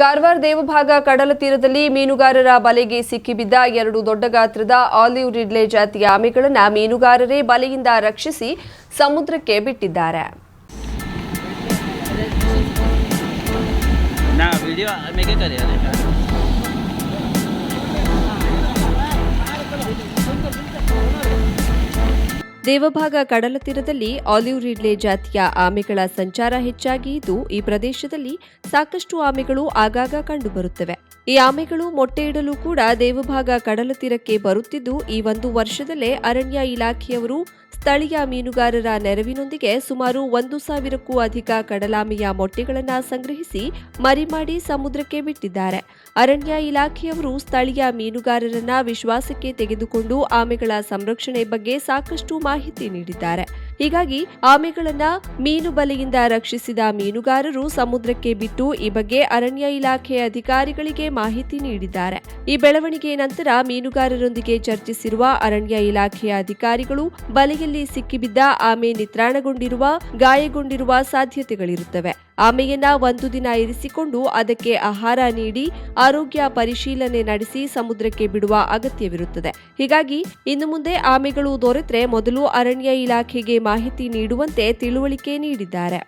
ಕಾರವಾರ ದೇವಭಾಗ ಕಡಲ ತೀರದಲ್ಲಿ ಮೀನುಗಾರರ ಬಲೆಗೆ ಸಿಕ್ಕಿಬಿದ್ದ ಎರಡು ದೊಡ್ಡ ಗಾತ್ರದ ಆಲಿವ್ ರಿಡ್ಲೆ ಜಾತಿಯ ಆಮೆಗಳನ್ನು ಮೀನುಗಾರರೇ ಬಲೆಯಿಂದ ರಕ್ಷಿಸಿ ಸಮುದ್ರಕ್ಕೆ ಬಿಟ್ಟಿದ್ದಾರೆ. ದೇವಭಾಗ ಕಡಲ ತೀರದಲ್ಲಿ ಆಲಿವ್ ರಿಡ್ಲೆ ಜಾತಿಯ ಆಮೆಗಳ ಸಂಚಾರ ಹೆಚ್ಚಾಗಿ ಇದ್ದು, ಈ ಪ್ರದೇಶದಲ್ಲಿ ಸಾಕಷ್ಟು ಆಮೆಗಳು ಆಗಾಗ ಕಂಡುಬರುತ್ತವೆ. ಈ ಆಮೆಗಳು ಮೊಟ್ಟೆ ಇಡಲು ಕೂಡ ದೇವಭಾಗ ಕಡಲ ತೀರಕ್ಕೆ ಬರುತ್ತಿದ್ದು, ಈ ಒಂದು ವರ್ಷದಲ್ಲೇ ಅರಣ್ಯ ಇಲಾಖೆಯವರು ಸ್ಥಳೀಯ ಮೀನುಗಾರರ ನೆರವಿನೊಂದಿಗೆ ಸುಮಾರು ಒಂದು ಸಾವಿರಕ್ಕೂ ಅಧಿಕ ಕಡಲಾಮೆಯ ಮೊಟ್ಟೆಗಳನ್ನು ಸಂಗ್ರಹಿಸಿ ಮರಿ ಮಾಡಿ ಸಮುದ್ರಕ್ಕೆ ಬಿಟ್ಟಿದ್ದಾರೆ. ಅರಣ್ಯ ಇಲಾಖೆಯವರು ಸ್ಥಳೀಯ ಮೀನುಗಾರರನ್ನ ವಿಶ್ವಾಸಕ್ಕೆ ತೆಗೆದುಕೊಂಡು ಆಮೆಗಳ ಸಂರಕ್ಷಣೆ ಬಗ್ಗೆ ಸಾಕಷ್ಟು ಮಾಹಿತಿ ನೀಡಿದ್ದಾರೆ. ಹೀಗಾಗಿ ಆಮೆಗಳನ್ನ ಮೀನು ಬಲೆಯಿಂದ ರಕ್ಷಿಸಿದ ಮೀನುಗಾರರು ಸಮುದ್ರಕ್ಕೆ ಬಿಟ್ಟು ಈ ಬಗ್ಗೆ ಅರಣ್ಯ ಇಲಾಖೆ ಅಧಿಕಾರಿಗಳಿಗೆ ಮಾಹಿತಿ ನೀಡಿದ್ದಾರೆ. ಈ ಬೆಳವಣಿಗೆ ನಂತರ ಮೀನುಗಾರರೊಂದಿಗೆ ಚರ್ಚಿಸಿರುವ ಅರಣ್ಯ ಇಲಾಖೆಯ ಅಧಿಕಾರಿಗಳು ಬಲೆಯಲ್ಲಿ ಸಿಕ್ಕಿಬಿದ್ದ ಆಮೆ ನಿತ್ರಾಣಗೊಂಡಿರುವ, ಗಾಯಗೊಂಡಿರುವ ಸಾಧ್ಯತೆಗಳಿರುತ್ತವೆ. ಆಮೆಯನ್ನ ಒಂದು ದಿನ ಇರಿಸಿಕೊಂಡು ಅದಕ್ಕೆ ಆಹಾರ ನೀಡಿ ಆರೋಗ್ಯ ಪರಿಶೀಲನೆ ನಡೆಸಿ ಸಮುದ್ರಕ್ಕೆ ಬಿಡುವ ಅಗತ್ಯವಿರುತ್ತದೆ. ಹೀಗಾಗಿ ಇನ್ನು ಮುಂದೆ ಆಮೆಗಳು ದೊರೆತರೆ ಮೊದಲು ಅರಣ್ಯ ಇಲಾಖೆಗೆ ಮಾಹಿತಿ ನೀಡುವಂತೆ ತಿಳುವಳಿಕೆ ನೀಡಿದ್ದಾರೆ.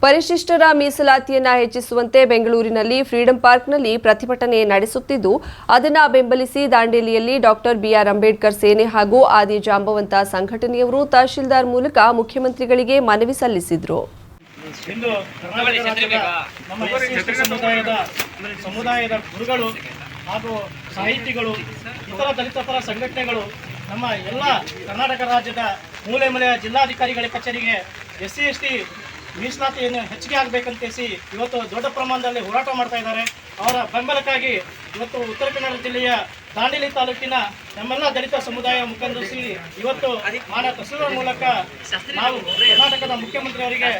ಪರಿಶಿಷ್ಟರ ಮೀಸಲಾತಿಯನ್ನ ಹೆಚ್ಚಿಸುವಂತೆ ಬೆಂಗಳೂರಿನಲ್ಲಿ ಫ್ರೀಡಂ ಪಾರ್ಕ್ನಲ್ಲಿ ಪ್ರತಿಭಟನೆ ನಡೆಸುತ್ತಿದ್ದು, ಅದನ್ನು ಬೆಂಬಲಿಸಿ ದಾಂಡೇಲಿಯಲ್ಲಿ ಡಾಕ್ಟರ್ ಬಿಆರ್ ಅಂಬೇಡ್ಕರ್ ಸೇನೆ ಹಾಗೂ ಆದಿ ಜಾಂಬವಂತ ಸಂಘಟನೆಯವರು ತಹಶೀಲ್ದಾರ್ ಮೂಲಕ ಮುಖ್ಯಮಂತ್ರಿಗಳಿಗೆ ಮನವಿ ಸಲ್ಲಿಸಿದ್ರು. ಇಂದು ನಮ್ಮ ಸಮುದಾಯದ ಸಮುದಾಯದ ಗುರುಗಳು ಹಾಗೂ ಸಾಹಿತಿಗಳು, ಇತರ ದಲಿತ ಪರ ಸಂಘಟನೆಗಳು, ನಮ್ಮ ಎಲ್ಲ ಕರ್ನಾಟಕ ರಾಜ್ಯದ ಮೂಲೆ ಮೂಲೆಯ ಜಿಲ್ಲಾಧಿಕಾರಿಗಳ ಕಚೇರಿಗೆ ಎಸ್ ಸಿ, ಎಸ್ ಟಿ ಮೀಸಲಾತಿಯನ್ನು ಹೆಚ್ಚಿಗೆ ಆಗಬೇಕಂತೇಸಿ ಇವತ್ತು ದೊಡ್ಡ ಪ್ರಮಾಣದಲ್ಲಿ ಹೋರಾಟ ಮಾಡ್ತಾ ಇದ್ದಾರೆ. ಅವರ ಬೆಂಬಲಕ್ಕಾಗಿ ಇವತ್ತು ಉತ್ತರ ಕನ್ನಡ ಜಿಲ್ಲೆಯ ದಾಂಡೇಲಿ ತಾಲೂಕಿನ ನಮ್ಮೆಲ್ಲ ದಲಿತ ಸಮುದಾಯ ಮುಖಂಡರು ಸೇರಿ ಇವತ್ತು ಮಾಡ ಕಸೂರ ಮೂಲಕ ನಾವು ಕರ್ನಾಟಕದ ಮುಖ್ಯಮಂತ್ರಿ ಅವರಿಗೆ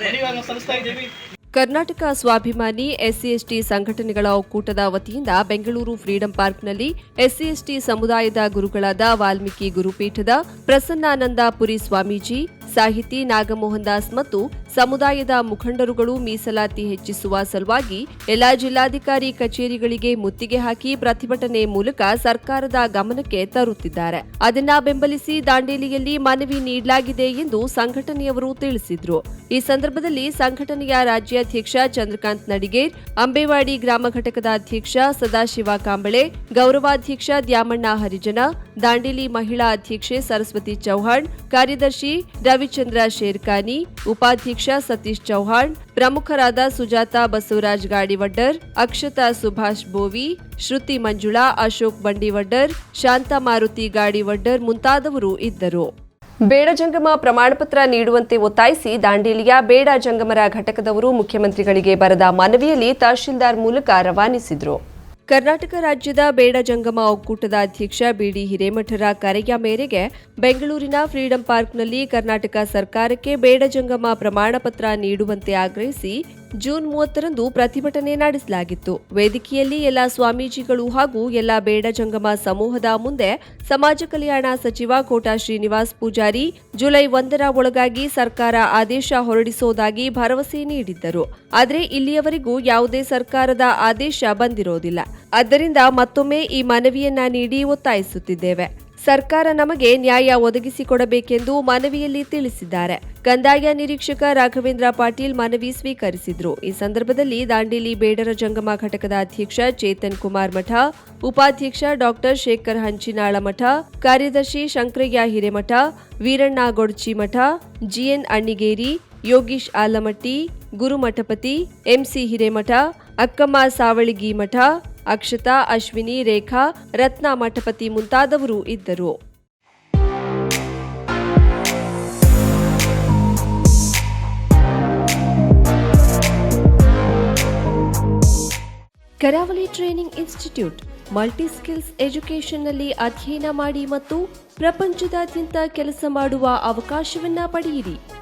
ಮನವಿಯನ್ನು ಸಲ್ಲಿಸ್ತಾ ಇದ್ದೀವಿ. ಕರ್ನಾಟಕ ಸ್ವಾಭಿಮಾನಿ ಎಸ್ಸಿ ಎಸ್ಟಿ ಸಂಘಟನೆಗಳ ಒಕ್ಕೂಟದ ವತಿಯಿಂದ ಬೆಂಗಳೂರು ಫ್ರೀಡಂ ಪಾರ್ಕ್ನಲ್ಲಿ ಎಸ್ಸಿ ಎಸ್ಟಿ ಸಮುದಾಯದ ಗುರುಗಳಾದ ವಾಲ್ಮೀಕಿ ಗುರುಪೀಠದ ಪ್ರಸನ್ನಾನಂದ ಪುರಿ ಸ್ವಾಮೀಜಿ ಸಾಹಿತಿ ನಾಗಮೋಹನ್ ದಾಸ್ ಮತ್ತು ಸಮುದಾಯದ ಮುಖಂಡರುಗಳು ಮೀಸಲಾತಿ ಹೆಚ್ಚಿಸುವ ಸಲುವಾಗಿ ಎಲ್ಲಾ ಜಿಲ್ಲಾಧಿಕಾರಿ ಕಚೇರಿಗಳಿಗೆ ಮುತ್ತಿಗೆ ಹಾಕಿ ಪ್ರತಿಭಟನೆ ಮೂಲಕ ಸರ್ಕಾರದ ಗಮನಕ್ಕೆ ತರುತ್ತಿದ್ದಾರೆ. ಅದನ್ನ ಬೆಂಬಲಿಸಿ ದಾಂಡೇಲಿಯಲ್ಲಿ ಮನವಿ ನೀಡಲಾಗಿದೆ ಎಂದು ಸಂಘಟನೆಯವರು ತಿಳಿಸಿದ್ರು. ಈ ಸಂದರ್ಭದಲ್ಲಿ ಸಂಘಟನೆಯ ರಾಜ್ಯಾಧ್ಯಕ್ಷ ಚಂದ್ರಕಾಂತ್ ನಡಿಗೇರ್, ಅಂಬೇವಾಡಿ ಗ್ರಾಮ ಘಟಕದ ಅಧ್ಯಕ್ಷ ಸದಾಶಿವ ಕಾಂಬಳೆ, ಗೌರವಾಧ್ಯಕ್ಷ ದ್ಯಾಮಣ್ಣ ಹರಿಜನ, ದಾಂಡೇಲಿ ಮಹಿಳಾ ಅಧ್ಯಕ್ಷೆ ಸರಸ್ವತಿ ಚೌಹಾಣ್, ಕಾರ್ಯದರ್ಶಿ ರವಿಚಂದ್ರ ಶೇರ್ಖಾನಿ ಉಪಾಧ್ಯಕ್ಷ ಸತೀಶ್ ಚೌಹಾಣ್, ಪ್ರಮುಖರಾದ ಸುಜಾತಾ ಬಸವರಾಜ್ ಗಾಡಿವಡ್ಡರ್, ಅಕ್ಷತಾ ಸುಭಾಷ್ ಬೋವಿ, ಶ್ರುತಿ ಮಂಜುಳಾ, ಅಶೋಕ್ ಬಂಡಿವಡ್ಡರ್, ಶಾಂತ ಮಾರುತಿ ಗಾಡಿವಡ್ಡರ್ ಮುಂತಾದವರು ಇದ್ದರು. ಬೇಡ ಜಂಗಮ ಪ್ರಮಾಣಪತ್ರ ನೀಡುವಂತೆ ಒತ್ತಾಯಿಸಿ ದಾಂಡೇಲಿಯ ಬೇಡ ಜಂಗಮರ ಘಟಕದವರು ಮುಖ್ಯಮಂತ್ರಿಗಳಿಗೆ ಬರೆದ ಮನವಿಯಲ್ಲಿ ತಹಶೀಲ್ದಾರ್ ಮೂಲಕ ರವಾನಿಸಿದ್ರು. ಕರ್ನಾಟಕ ರಾಜ್ಯದ ಬೇಡ ಜಂಗಮ ಒಕ್ಕೂಟದ ಅಧ್ಯಕ್ಷ ಬಿಡಿ ಹಿರೇಮಠರ ಕರೆಯ ಮೇರೆಗೆ ಬೆಂಗಳೂರಿನ ಫ್ರೀಡಂ ಪಾರ್ಕ್ನಲ್ಲಿ ಕರ್ನಾಟಕ ಸರ್ಕಾರಕ್ಕೆ ಬೇಡ ಜಂಗಮ ಪ್ರಮಾಣಪತ್ರ ನೀಡುವಂತೆ ಆಗ್ರಹಿಸಿ ಜೂನ್ ಮೂವತ್ತರಂದು ಪ್ರತಿಭಟನೆ ನಡೆಸಲಾಗಿತ್ತು. ವೇದಿಕೆಯಲ್ಲಿ ಎಲ್ಲ ಸ್ವಾಮೀಜಿಗಳು ಹಾಗೂ ಎಲ್ಲ ಬೇಡ ಜಂಗಮ ಸಮೂಹದ ಮುಂದೆ ಸಮಾಜ ಕಲ್ಯಾಣ ಸಚಿವ ಕೋಟಾ ಶ್ರೀನಿವಾಸ್ ಪೂಜಾರಿ ಜುಲೈ ಒಂದರ ಒಳಗಾಗಿ ಸರ್ಕಾರ ಆದೇಶ ಹೊರಡಿಸುವುದಾಗಿ ಭರವಸೆ ನೀಡಿದ್ದರು. ಆದರೆ ಇಲ್ಲಿಯವರೆಗೂ ಯಾವುದೇ ಸರ್ಕಾರದ ಆದೇಶ ಬಂದಿರೋದಿಲ್ಲ. ಆದ್ದರಿಂದ ಮತ್ತೊಮ್ಮೆ ಈ ಮನವಿಯನ್ನ ನೀಡಿ ಒತ್ತಾಯಿಸುತ್ತಿದ್ದೇವೆ. ಸರ್ಕಾರ ನಮಗೆ ನ್ಯಾಯ ಒದಗಿಸಿಕೊಡಬೇಕೆಂದು ಮನವಿಯಲ್ಲಿ ತಿಳಿಸಿದ್ದಾರೆ. ಕಂದಾಯ ನಿರೀಕ್ಷಕ ರಾಘವೇಂದ್ರ ಪಾಟೀಲ್ ಮನವಿ ಸ್ವೀಕರಿಸಿದ್ರು. ಈ ಸಂದರ್ಭದಲ್ಲಿ ದಾಂಡೇಲಿ ಬೇಡರ ಜಂಗಮ ಘಟಕದ ಅಧ್ಯಕ್ಷ ಚೇತನ್ ಕುಮಾರ್ ಮಠ, ಉಪಾಧ್ಯಕ್ಷ ಡಾಕ್ಟರ್ ಶೇಖರ್ ಹಂಚಿನಾಳ ಮಠ, ಕಾರ್ಯದರ್ಶಿ ಶಂಕರಯ್ಯ ಹಿರೇಮಠ, ವೀರಣ್ಣ ಗೊಡ್ಚಿ ಮಠ, ಜಿಎನ್ ಅಣ್ಣಿಗೇರಿ, ಯೋಗೀಶ್ ಆಲಮಟ್ಟಿ, ಗುರುಮಠಪತಿ, ಎಂಸಿ ಹಿರೇಮಠ ಅಕ್ಕಮ್ಮ ಸಾವಳಿಗಿ ಮಠ ಅಕ್ಷತಾ, ಅಶ್ವಿನಿ, ರೇಖಾ, ರತ್ನ ಮಠಪತಿ ಮುಂತಾದವರು ಇದ್ದರು. Karavali training institute multi skills ಎಜುಕೇಷನ್ನಲ್ಲಿ ಅಧ್ಯಯನ ಮಾಡಿ ಮತ್ತು ಪ್ರಪಂಚದಾದ್ಯಂತ ಕೆಲಸ ಮಾಡುವ ಅವಕಾಶವನ್ನ ಪಡೆಯಿರಿ.